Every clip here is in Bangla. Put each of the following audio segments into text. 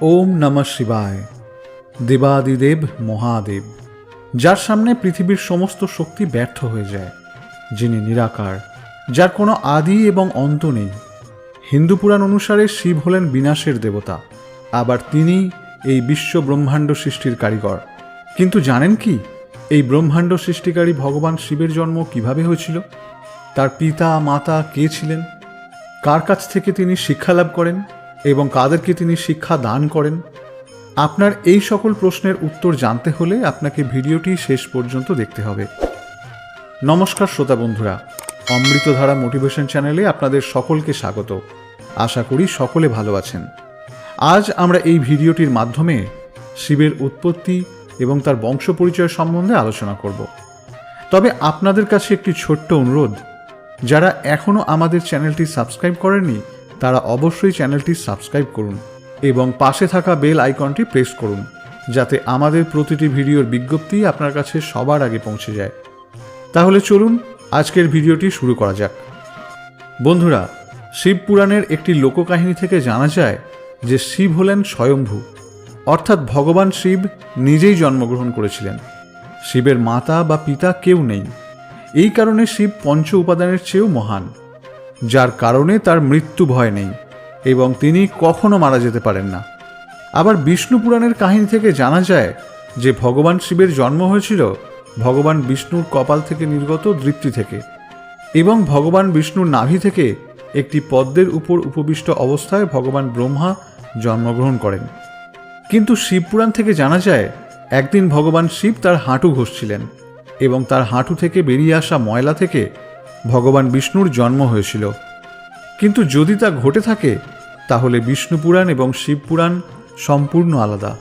ওম নমঃ শিবায়। দেবাদিদেব মহাদেব, যার সামনে পৃথিবীর সমস্ত শক্তি ব্যর্থ হয়ে যায়, যিনি নিরাকার, যার কোনো আদি এবং অন্ত নেই। হিন্দু পুরাণ অনুসারে শিব হলেন বিনাশের দেবতা, আবার তিনি এই বিশ্ব ব্রহ্মাণ্ড সৃষ্টির কারিগর। কিন্তু জানেন কি, এই ব্রহ্মাণ্ড সৃষ্টিকারী ভগবান শিবের জন্ম কীভাবে হয়েছিল? তার পিতা, মাতা কে ছিলেন? কার কাছ থেকে তিনি শিক্ষা লাভ করেন? এবং কাদেরকে তিনি শিক্ষা দান করেন। আপনার এই সকল প্রশ্নের উত্তর জানতে হলে আপনাকে ভিডিওটি শেষ পর্যন্ত দেখতে হবে। নমস্কার শ্রোতা বন্ধুরা, অমৃতধারা মোটিভেশন চ্যানেলে আপনাদের সকলকে স্বাগত। আশা করি সকলে ভালো আছেন। আজ আমরা এই ভিডিওটির মাধ্যমে শিবের উৎপত্তি এবং তার বংশ পরিচয় সম্বন্ধে আলোচনা করব। তবে আপনাদের কাছে একটি ছোট্ট অনুরোধ, যারা এখনও আমাদের চ্যানেলটি সাবস্ক্রাইব করেননি তারা অবশ্যই চ্যানেলটি সাবস্ক্রাইব করুন এবং পাশে থাকা বেল আইকনটি প্রেস করুন, যাতে আমাদের প্রতিটি ভিডিওর বিজ্ঞপ্তি আপনার কাছে সবার আগে পৌঁছে যায়। তাহলে চলুন আজকের ভিডিওটি শুরু করা যাক। বন্ধুরা, শিব পুরাণের একটি লোককাহিনী থেকে জানা যায় যে শিব হলেন স্বয়ম্ভু, অর্থাৎ ভগবান শিব নিজেই জন্মগ্রহণ করেছিলেন। শিবের মাতা বা পিতা কেউ নেই। এই কারণে শিব পঞ্চ উপাদানের চেয়েও মহান। যার কারণে তার মৃত্যু ভয় নেই, এবং তিনি কখনো মারা যেতে পারেন না। আবার বিষ্ণু পুরাণের কাহিনী থেকে জানা যায় যে ভগবান শিবের জন্ম হয়েছিল ভগবান বিষ্ণুর কপাল থেকে নির্গত দৃপ্তি থেকে, এবং ভগবান বিষ্ণুর নাভি থেকে একটি পদ্মের উপর উপবিষ্ট অবস্থায় ভগবান ব্রহ্মা জন্মগ্রহণ করেন। কিন্তু শিবপুরাণ থেকে জানা যায়, একদিন ভগবান শিব তার হাঁটু ঘষছিলেন, এবং তার হাঁটু থেকে বেরিয়ে আসা ময়লা থেকে ভগবান বিষ্ণুর জন্ম হয়েছিল। কিন্তু যদি তা ঘটে থাকে, তাহলে বিষ্ণু পুরাণ এবং শিবপুরাণ সম্পূর্ণ আলাদা।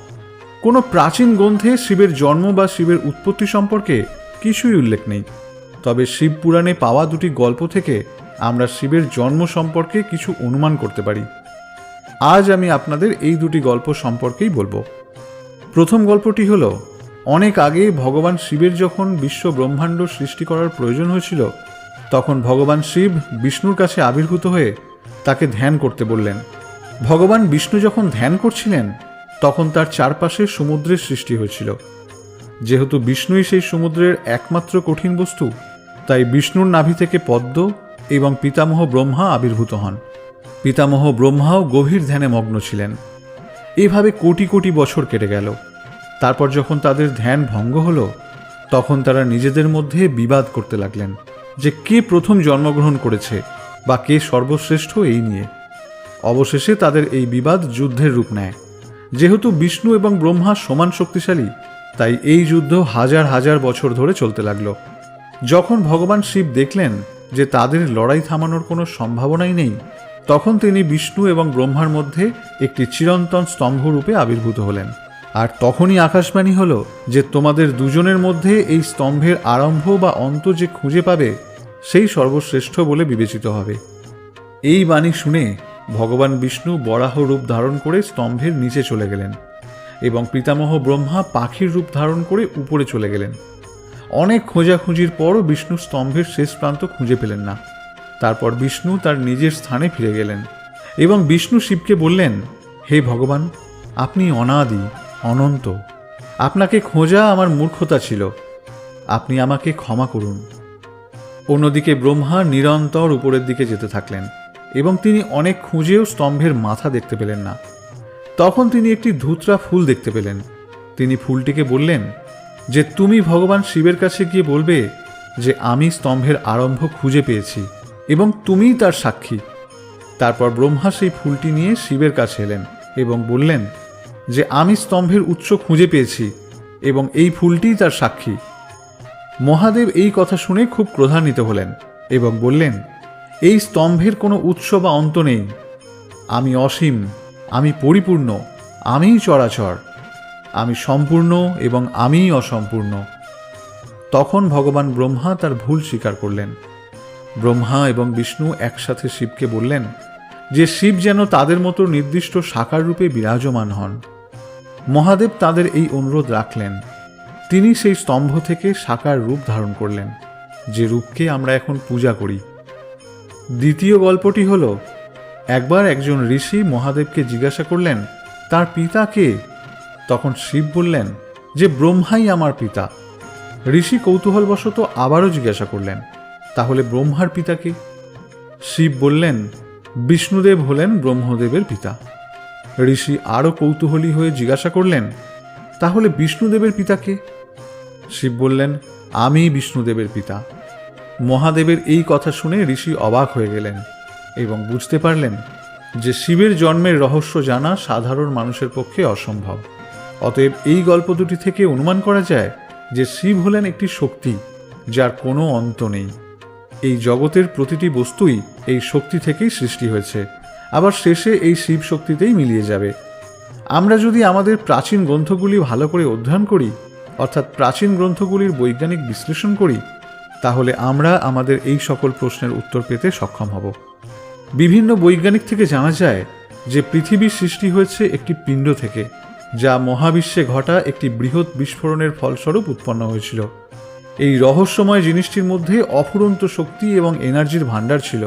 কোনো প্রাচীন গ্রন্থে শিবের জন্ম বা শিবের উৎপত্তি সম্পর্কে কিছুই উল্লেখ নেই। তবে শিব পুরাণে পাওয়া দুটি গল্প থেকে আমরা শিবের জন্ম সম্পর্কে কিছু অনুমান করতে পারি। আজ আমি আপনাদের এই দুটি গল্প সম্পর্কেই বলব। প্রথম গল্পটি হল, অনেক আগে ভগবান শিবের যখন বিশ্ব ব্রহ্মাণ্ড সৃষ্টি করার প্রয়োজন হয়েছিল তখন ভগবান শিব বিষ্ণুর কাছে আবির্ভূত হয়ে তাকে ধ্যান করতে বললেন। ভগবান বিষ্ণু যখন ধ্যান করছিলেন, তখন তার চারপাশে সমুদ্রের সৃষ্টি হয়েছিল। যেহেতু বিষ্ণুই সেই সমুদ্রের একমাত্র কঠিন বস্তু, তাই বিষ্ণুর নাভি থেকে পদ্ম এবং পিতামহ ব্রহ্মা আবির্ভূত হন। পিতামহ ব্রহ্মাও গভীর ধ্যানে মগ্ন ছিলেন। এভাবে কোটি কোটি বছর কেটে গেল। তারপর যখন তাদের ধ্যান ভঙ্গ হলো, তখন তারা নিজেদের মধ্যে বিবাদ করতে লাগলেন। যে কে প্রথম জন্মগ্রহণ করেছে বা কে সর্বশ্রেষ্ঠ এই নিয়ে। অবশেষে তাদের এই বিবাদ যুদ্ধের রূপ নেয়। যেহেতু বিষ্ণু এবং ব্রহ্মা সমান শক্তিশালী, তাই এই যুদ্ধ হাজার হাজার বছর ধরে চলতে লাগল। যখন ভগবান শিব দেখলেন যে তাদের লড়াই থামানোর কোনো সম্ভাবনাই নেই, তখন তিনি বিষ্ণু এবং ব্রহ্মার মধ্যে একটি চিরন্তন স্তম্ভরূপে আবির্ভূত হলেন। আর তখনই আকাশবাণী হল যে তোমাদের দুজনের মধ্যে এই স্তম্ভের আরম্ভ বা অন্ত যে খুঁজে পাবে সেই সর্বশ্রেষ্ঠ বলে বিবেচিত হবে। এই বাণী শুনে ভগবান বিষ্ণু বরাহ রূপ ধারণ করে স্তম্ভের নিচে চলে গেলেন এবং পিতামহ ব্রহ্মা পাখির রূপ ধারণ করে উপরে চলে গেলেন। অনেক খোঁজাখুঁজির পরও বিষ্ণু স্তম্ভের শেষ প্রান্ত খুঁজে পেলেন না। তারপর বিষ্ণু তার নিজের স্থানে ফিরে গেলেন এবং বিষ্ণু শিবকে বললেন, হে ভগবান, আপনি অনাদি, অনন্ত। আপনাকে খোঁজা আমার মূর্খতা ছিল। আপনি আমাকে ক্ষমা করুন। অন্যদিকে ব্রহ্মা নিরন্তর উপরের দিকে যেতে থাকলেন, এবং তিনি অনেক খুঁজেও স্তম্ভের মাথা দেখতে পেলেন না। তখন তিনি একটি ধুতরা ফুল দেখতে পেলেন। তিনি ফুলটিকে বললেন, যে তুমি ভগবান শিবের কাছে গিয়ে বলবে যে আমি স্তম্ভের আরম্ভ খুঁজে পেয়েছি, এবং তুমিই তার সাক্ষী। তারপর ব্রহ্মা সেই ফুলটি নিয়ে শিবের কাছে এলেন এবং বললেন, যে আমি স্তম্ভের উৎস খুঁজে পেয়েছি, এবং এই ফুলটিই তার সাক্ষী। মহাদেব এই কথা শুনে খুব ক্রোধান্বিত হলেন এবং বললেন, এই স্তম্ভের কোনো উৎস বা অন্ত নেই। আমি অসীম, আমি পরিপূর্ণ, আমিই চরাচর। আমি সম্পূর্ণ এবং আমিই অসম্পূর্ণ। তখন ভগবান ব্রহ্মা তার ভুল স্বীকার করলেন। ব্রহ্মা এবং বিষ্ণু একসাথে শিবকে বললেন, যে শিব যেন তাদের মতো নির্দিষ্ট সাকার রূপে বিরাজমান হন। মহাদেব তাদের এই অনুরোধ রাখলেন। তিনি সেই স্তম্ভ থেকে সাকার রূপ ধারণ করলেন, যে রূপকে আমরা এখন পূজা করি। দ্বিতীয় গল্পটি হল, একবার একজন ঋষি মহাদেবকে জিজ্ঞাসা করলেন, তার পিতা কে? তখন শিব বললেন, যে ব্রহ্মাই আমার পিতা। ঋষি কৌতূহলবশত আবারও জিজ্ঞাসা করলেন, তাহলে ব্রহ্মার পিতাকে শিব বললেন, বিষ্ণুদেব হলেন ব্রহ্মদেবের পিতা। ঋষি আরও কৌতূহলী হয়ে জিজ্ঞাসা করলেন, তাহলে বিষ্ণুদেবের পিতাকে শিব বললেন, আমি বিষ্ণুদেবের পিতা। মহাদেবের এই কথা শুনে ঋষি অবাক হয়ে গেলেন এবং বুঝতে পারলেন যে শিবের জন্মের রহস্য জানা সাধারণ মানুষের পক্ষে অসম্ভব। অতএব এই গল্প দুটি থেকে অনুমান করা যায় যে শিব হলেন একটি শক্তি যার কোনো অন্ত নেই। এই জগতের প্রতিটি বস্তুই এই শক্তি থেকেই সৃষ্টি হয়েছে, আবার শেষে এই শিব শক্তিতেই মিলিয়ে যাবে। আমরা যদি আমাদের প্রাচীন গ্রন্থগুলি ভালো করে অধ্যয়ন করি অর্থাৎ প্রাচীন গ্রন্থগুলির বৈজ্ঞানিক বিশ্লেষণ করি, তাহলে আমরা আমাদের এই সকল প্রশ্নের উত্তর পেতে সক্ষম হব। বিভিন্ন বৈজ্ঞানিক থেকে জানা যায় যে পৃথিবীর সৃষ্টি হয়েছে একটি পিণ্ড থেকে, যা মহাবিশ্বে ঘটা একটি বৃহৎ বিস্ফোরণের ফলস্বরূপ উৎপন্ন হয়েছিল। এই রহস্যময় জিনিসটির মধ্যে অফুরন্ত শক্তি এবং এনার্জির ভাণ্ডার ছিল,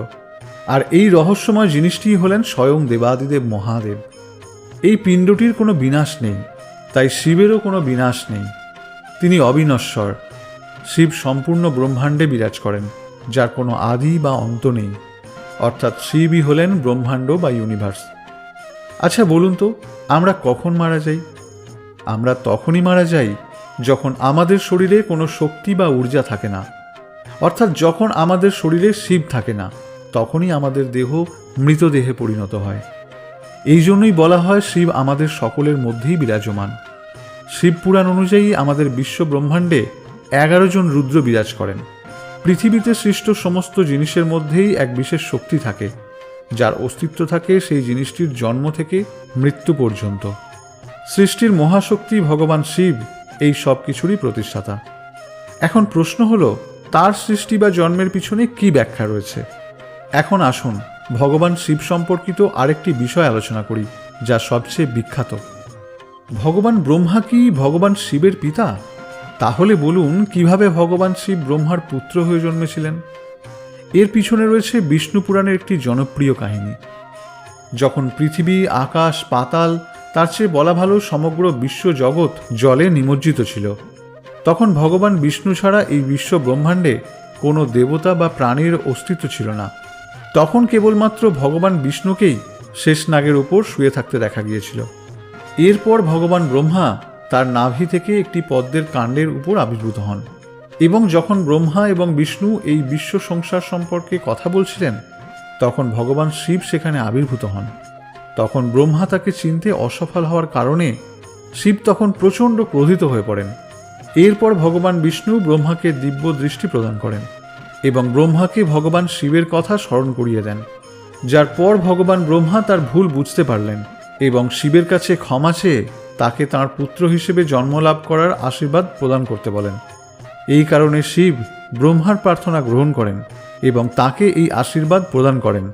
আর এই রহস্যময় জিনিসটিই হলেন স্বয়ং দেবাদিদেব মহাদেব। এই পিণ্ডটির কোনো বিনাশ নেই, তাই শিবেরও কোনো বিনাশ নেই। তিনি অবিনশ্বর। শিব সম্পূর্ণ ব্রহ্মাণ্ডে বিরাজ করেন, যার কোনো আদি বা অন্ত নেই। অর্থাৎ শিবই হলেন ব্রহ্মাণ্ড বা ইউনিভার্স। আচ্ছা বলুন তো, আমরা কখন মারা যাই? আমরা তখনই মারা যাই যখন আমাদের শরীরে কোনো শক্তি বা ঊর্জা থাকে না। অর্থাৎ যখন আমাদের শরীরে শিব থাকে না, তখনই আমাদের দেহ মৃতদেহে পরিণত হয়। এই জন্যই বলা হয় শিব আমাদের সকলের মধ্যেই বিরাজমান। শিব পুরাণ অনুযায়ী আমাদের বিশ্ব ব্রহ্মাণ্ডে এগারো জন রুদ্র বিরাজ করেন। পৃথিবীতে সৃষ্ট সমস্ত জিনিসের মধ্যেই এক বিশেষ শক্তি থাকে। যার অস্তিত্ব থাকে সেই জিনিসটির জন্ম থেকে মৃত্যু পর্যন্ত। সৃষ্টির মহাশক্তি ভগবান শিব এই সব কিছুরই প্রতিষ্ঠাতা। এখন প্রশ্ন হলো, তার সৃষ্টি বা জন্মের পিছনে কি ব্যাখ্যা রয়েছে? এখন আসুন, ভগবান শিব সম্পর্কিত আরেকটি বিষয় আলোচনা করি, যা সবচেয়ে বিখ্যাত। ভগবান ব্রহ্মা কি ভগবান শিবের পিতা? তাহলে বলুন, কীভাবে ভগবান শিব ব্রহ্মার পুত্র হয়ে জন্মেছিলেন? এর পিছনে রয়েছে বিষ্ণু পুরাণের একটি জনপ্রিয় কাহিনী। যখন পৃথিবী, আকাশ, পাতাল, তার চেয়ে বলা ভালো সমগ্র বিশ্ব জগৎ জলে নিমজ্জিত ছিল, তখন ভগবান বিষ্ণু ছাড়া এই বিশ্ব ব্রহ্মাণ্ডে কোনো দেবতা বা প্রাণীর অস্তিত্ব ছিল না। তখন কেবলমাত্র ভগবান বিষ্ণুকেই শেষ নাগের উপর শুয়ে থাকতে দেখা গিয়েছিল। এরপর ভগবান ব্রহ্মা তার নাভি থেকে একটি পদ্মের কাণ্ডের উপর আবির্ভূত হন। এবং যখন ব্রহ্মা এবং বিষ্ণু এই বিশ্ব সংসার সম্পর্কে কথা বলছিলেন, তখন ভগবান শিব সেখানে আবির্ভূত হন। তখন ব্রহ্মা তাকে চিনতে অসফল হওয়ার কারণে শিব তখন প্রচণ্ড ক্রোধিত হয়ে পড়েন। এরপর ভগবান বিষ্ণু ব্রহ্মাকে দিব্য দৃষ্টি প্রদান করেন এবং ব্রহ্মাকে ভগবান শিবের কথা স্মরণ করিয়ে দেন, যার পর ভগবান ব্রহ্মা তার ভুল বুঝতে পারলেন। এবং শিবের কাছে ক্ষমা চেয়ে তাকে তার পুত্র হিসেবে জন্মলাভ করার আশীর্বাদ প্রদান করতে বলেন। এই কারণে শিব ব্রহ্মার প্রার্থনা গ্রহণ করেন এবং তাকে এই আশীর্বাদ প্রদান করেন।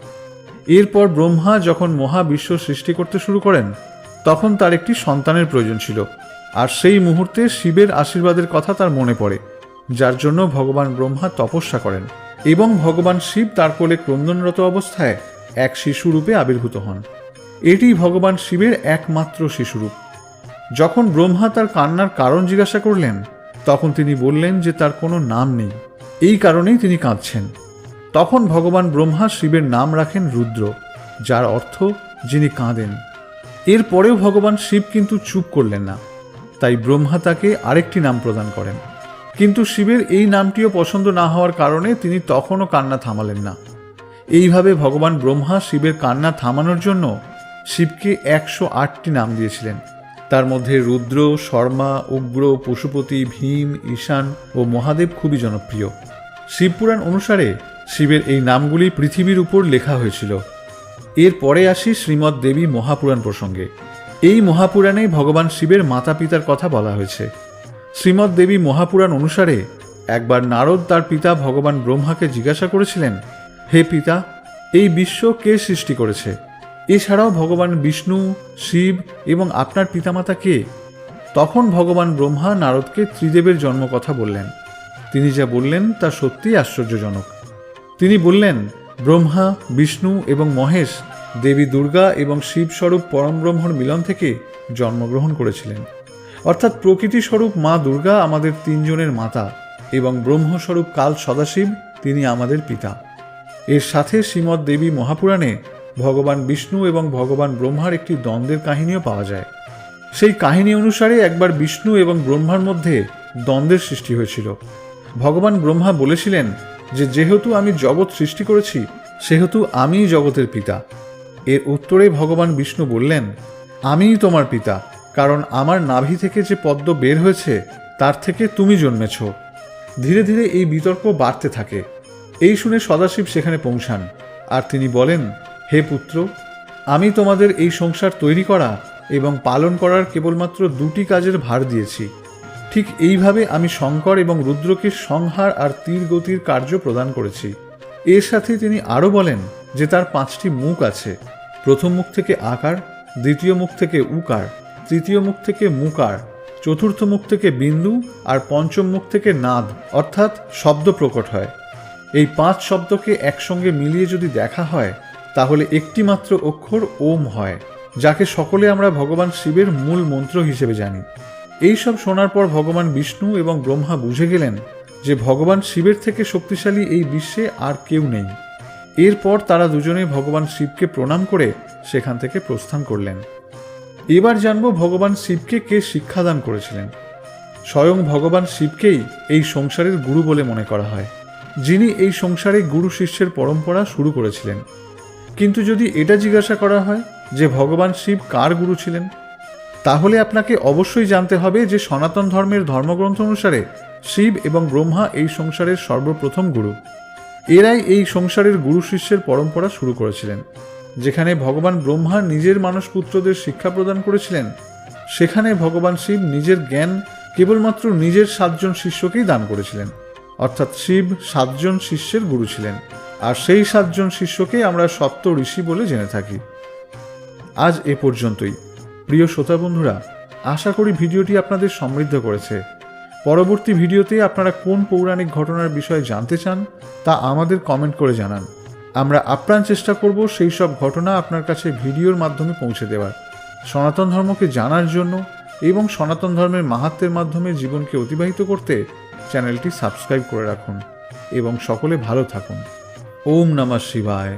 এরপর ব্রহ্মা যখন মহাবিশ্ব সৃষ্টি করতে শুরু করেন, তখন তার একটি সন্তানের প্রয়োজন ছিল। আর সেই মুহূর্তে শিবের আশীর্বাদের কথা তার মনে পড়ে, যার জন্য ভগবান ব্রহ্মা তপস্যা করেন এবং ভগবান শিব তার কোলে ক্রন্দনরত অবস্থায় এক শিশুরূপে আবির্ভূত হন। এটি ভগবান শিবের একমাত্র শিশুরূপ। যখন ব্রহ্মা তার কান্নার কারণ জিজ্ঞাসা করলেন, তখন তিনি বললেন যে তার কোনো নাম নেই। এই কারণেই তিনি কাঁদছেন। তখন ভগবান ব্রহ্মা শিবের নাম রাখেন রুদ্র, যার অর্থ যিনি কাঁদেন। এরপরেও ভগবান শিব কিন্তু চুপ করলেন না। তাই ব্রহ্মা তাকে আরেকটি নাম প্রদান করেন। কিন্তু শিবের এই নামটিও পছন্দ না হওয়ার কারণে তিনি তখনও কান্না থামালেন না। এইভাবে ভগবান ব্রহ্মা শিবের কান্না থামানোর জন্য শিবকে একশো আটটি নাম দিয়েছিলেন। তার মধ্যে রুদ্র, শর্মা, উগ্র, পশুপতি, ভীম, ঈশান ও মহাদেব খুবই জনপ্রিয়। শিবপুরাণ অনুসারে শিবের এই নামগুলি পৃথিবীর উপর লেখা হয়েছিল। এরপরে আসি শ্রীমৎ দেবী মহাপুরাণ প্রসঙ্গে। এই মহাপুরাণে ভগবান শিবের মাতা পিতার কথা বলা হয়েছে। শ্রীমৎ দেবী মহাপুরাণ অনুসারে একবার নারদ তার পিতা ভগবান ব্রহ্মাকে জিজ্ঞাসা করেছিলেন, হে পিতা, এই বিশ্ব কে সৃষ্টি করেছে? এছাড়াও ভগবান বিষ্ণু, শিব এবং আপনার পিতামাতা কে? তখন ভগবান ব্রহ্মা নারদকে ত্রিদেবের জন্ম কথা বললেন। তিনি যা বললেন তা সত্যিই আশ্চর্যজনক। তিনি বললেন, ব্রহ্মা, বিষ্ণু এবং মহেশ, দেবী দুর্গা এবং শিবস্বরূপ পরমব্রহ্মর মিলন থেকে জন্মগ্রহণ করেছিলেন। অর্থাৎ প্রকৃতি স্বরূপ মা দুর্গা আমাদের তিনজনের মাতা এবং ব্রহ্মস্বরূপ কাল সদাশিব তিনি আমাদের পিতা। এর সাথে শ্রীমৎ দেবী মহাপুরাণে ভগবান বিষ্ণু এবং ভগবান ব্রহ্মার একটি দ্বন্দ্বের কাহিনীও পাওয়া যায়। সেই কাহিনী অনুসারে একবার বিষ্ণু এবং ব্রহ্মার মধ্যে দ্বন্দ্বের সৃষ্টি হয়েছিল। ভগবান ব্রহ্মা বলেছিলেন যে, যেহেতু আমি জগৎ সৃষ্টি করেছি, সেহেতু আমিই জগতের পিতা। এর উত্তরে ভগবান বিষ্ণু বললেন, আমিই তোমার পিতা, কারণ আমার নাভি থেকে যে পদ্ম বের হয়েছে, তার থেকে তুমি জন্মেছ। ধীরে ধীরে এই বিতর্ক বাড়তে থাকে। এই শুনে সদাশিব সেখানে পৌঁছান। আর তিনি বলেন হে পুত্র, আমি তোমাদের এই সংসার তৈরি করা এবং পালন করার কেবলমাত্র দুটি কাজের ভার দিয়েছি। ঠিক এইভাবে আমি শঙ্কর এবং রুদ্রকে সংহার আর তীর গতির কার্য প্রদান করেছি। এর সাথে তিনি আরও বলেন যে তার পাঁচটি মুখ আছে। প্রথম মুখ থেকে আকার, দ্বিতীয় মুখ থেকে উকার, তৃতীয় মুখ থেকে মুকার, চতুর্থ মুখ থেকে বিন্দু আর পঞ্চম মুখ থেকে নাদ, অর্থাৎ শব্দ প্রকট হয়। এই পাঁচ শব্দকে একসঙ্গে মিলিয়ে যদি দেখা হয় তাহলে একটি মাত্র অক্ষর ওম হয়, যাকে সকলে আমরা ভগবান শিবের মূল মন্ত্র হিসেবে জানি। এই সব শোনার পর ভগবান বিষ্ণু এবং ব্রহ্মা বুঝে গেলেন যে ভগবান শিবের থেকে শক্তিশালী এই বিশ্বে আর কেউ নেই। এরপর তারা দুজনে ভগবান শিবকে প্রণাম করে সেখান থেকে প্রস্থান করলেন। এবার জানব ভগবান শিবকে কে শিক্ষাদান করেছিলেন। স্বয়ং ভগবান শিবকেই এই সংসারের গুরু বলে মনে করা হয়, যিনি এই সংসারে গুরু শিষ্যের পরম্পরা শুরু করেছিলেন। কিন্তু যদি এটা জিজ্ঞাসা করা হয় যে ভগবান শিব কার গুরু ছিলেন, তাহলে আপনাকে অবশ্যই জানতে হবে যে সনাতন ধর্মের ধর্মগ্রন্থ অনুসারে শিব এবং ব্রহ্মা এই সংসারের সর্বপ্রথম গুরু। এরাই এই সংসারের গুরু শিষ্যের পরম্পরা শুরু করেছিলেন। যেখানে ভগবান ব্রহ্মা নিজের মানুষ পুত্রদের শিক্ষা প্রদান করেছিলেন, সেখানে ভগবান শিব নিজের জ্ঞান কেবলমাত্র নিজের সাতজন শিষ্যকেই দান করেছিলেন। অর্থাৎ শিব সাতজন শিষ্যের গুরু ছিলেন। আর সেই সাতজন শিষ্যকে আমরা সপ্ত ঋষি বলে জেনে থাকি। আজ এ পর্যন্তই। প্রিয় শ্রোতা বন্ধুরা, আশা করি ভিডিওটি আপনাদের সমৃদ্ধ করেছে। পরবর্তী ভিডিওতে আপনারা কোন পৌরাণিক ঘটনার বিষয়ে জানতে চান, তা আমাদের কমেন্ট করে জানান। আমরা আপ্রাণ চেষ্টা করব সেই সব ঘটনা আপনার কাছে ভিডিওর মাধ্যমে পৌঁছে দেওয়ার। সনাতন ধর্মকে জানার জন্য এবং সনাতন ধর্মের মাহাত্মের মাধ্যমে জীবনকে অতিবাহিত করতে চ্যানেলটি সাবস্ক্রাইব করে রাখুন। এবং সকলে ভালো থাকুন। ওম নমঃ শিবায়